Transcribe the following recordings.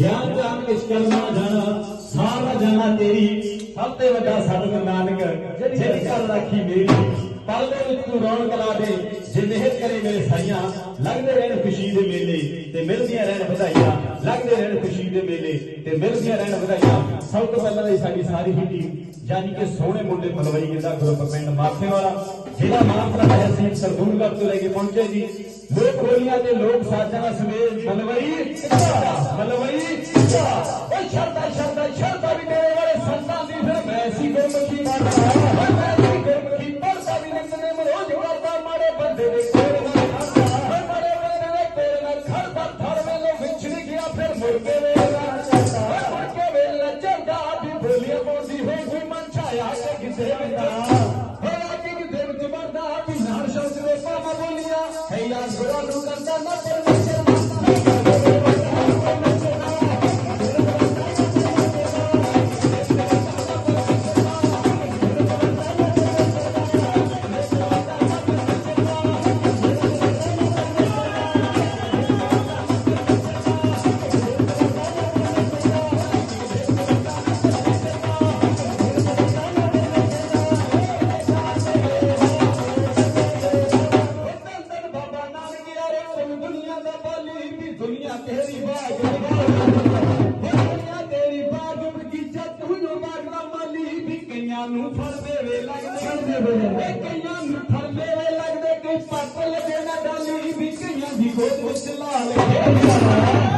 ਗਿਆਨ ਜਾਨ ਨਿਸ਼ਕਲਮਾ ਜਨ ਸਾਰਾ ਜਨਾ ਤੇਰੀ, ਸਭ ਤੇ ਵੱਡਾ ਸਤਿ ਨਾਨਕ, ਜਿਹੜੀ ਕਰ ਰੱਖੀ ਮੇਰੀ। ਪਲ ਦੇ ਵਿੱਚ ਤੂੰ ਰੌਣਕ ਲਾ ਦੇ, ਜੇ ਮਿਹਰ ਕਰੇ ਮੇਰੇ ਸਾਈਆਂ, ਲੱਗਦੇ ਰਹਿਣ ਖੁਸ਼ੀ ਦੇ ਮੇਲੇ, ਤੇ ਮਿਲਦੀਆਂ ਰਹਿਣ ਵਧਾਈਆਂ, ਲੱਗਦੇ ਰਹਿਣ ਖੁਸ਼ੀ ਦੇ ਮੇਲੇ, ਤੇ ਮਿਲਦੀਆਂ ਰਹਿਣ ਵਧਾਈਆਂ। ਸਾਡੀ ਸਾਰੀ ਹੀ ਟੀਮ ਯਾਨੀ ਕਿ ਸੋਹਣੇ ਮੁੰਡੇ ਮਲਵਈ ਜਿਹੜਾ ਗਰੁੱਪ ਪਿੰਡ ਮਾਥੇ ਵਾਲਾ ਜਿਹੜਾ ਮਾਨਸਾ ਹੈ ਸਿੰਘ ਸਰਦੂਲਗੜ ਤੋਂ ਲੈ ਕੇ ਪਹੁੰਚੇ ਜੀ। ਲੋਕ ਬੋਲੀਆਂ ਤੇ ਲੋਕ ਸਾਜਾਂ ਦਾ ਸਮੇਤ ਮਲਵਈ ਮਲਵਈ ਸ਼ਰਦਾ ਸ਼ਰਦਾ ਸ਼ਰਦਾ Hey, las brothers, الله عليه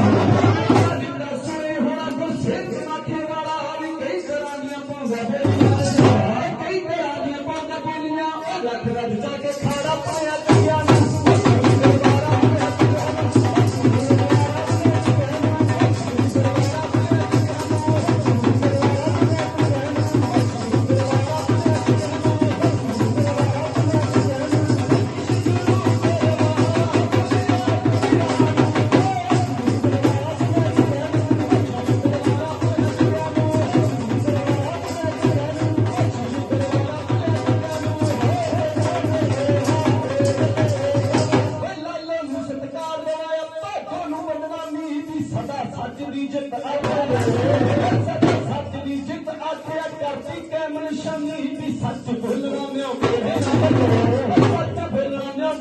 कैमल शमी बि सच भुलने सच भुलने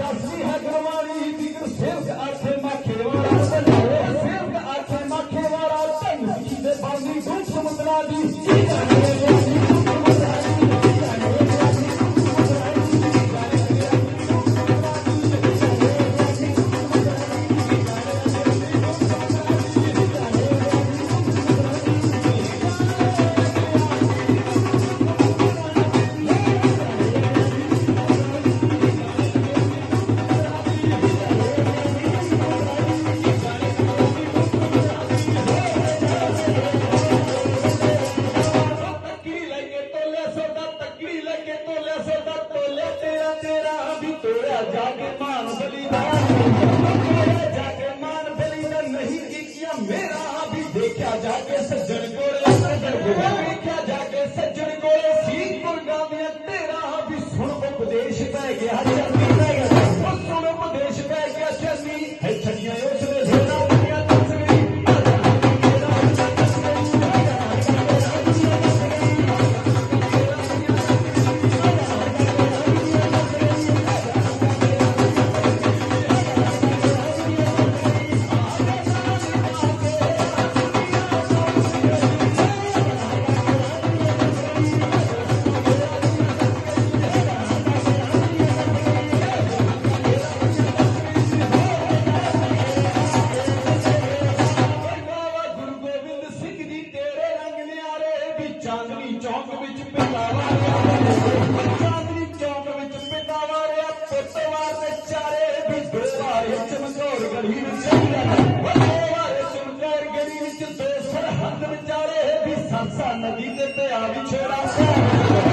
दसवीं हगरवाणी बि सिर्फ आखे माखे वारा सिर्फ आखे माखे वारा तन की बानी गुल समुद्रा दी Thank you. ਚਾਂਦਨੀ ਚੌਕ ਵਿੱਚ ਪਿਤਾਵਾ ਰਿਹਾ ਚਾਂਦਨੀ ਚੌਕ ਵਿੱਚ ਪਿਤਾਵਾ ਰਿਹਾ ਪੁੱਤਵਾਰ ਤੇ ਚਾਰੇ ਵੀ ਦੋਵਾਰੇ ਚਮਕੌਰ ਗੜੀ ਵਿੱਚ ਦੋਵਾਰੇ ਚਮਕੌਰ ਗੜੀ ਵਿੱਚ ਦੋ ਸਰਹੱਦ ਵਿਚਾਰੇ ਵੀ ਸੰਸਾ ਨਦੀ ਦੇ ਪਿਆ ਵਿਛੋੜਾ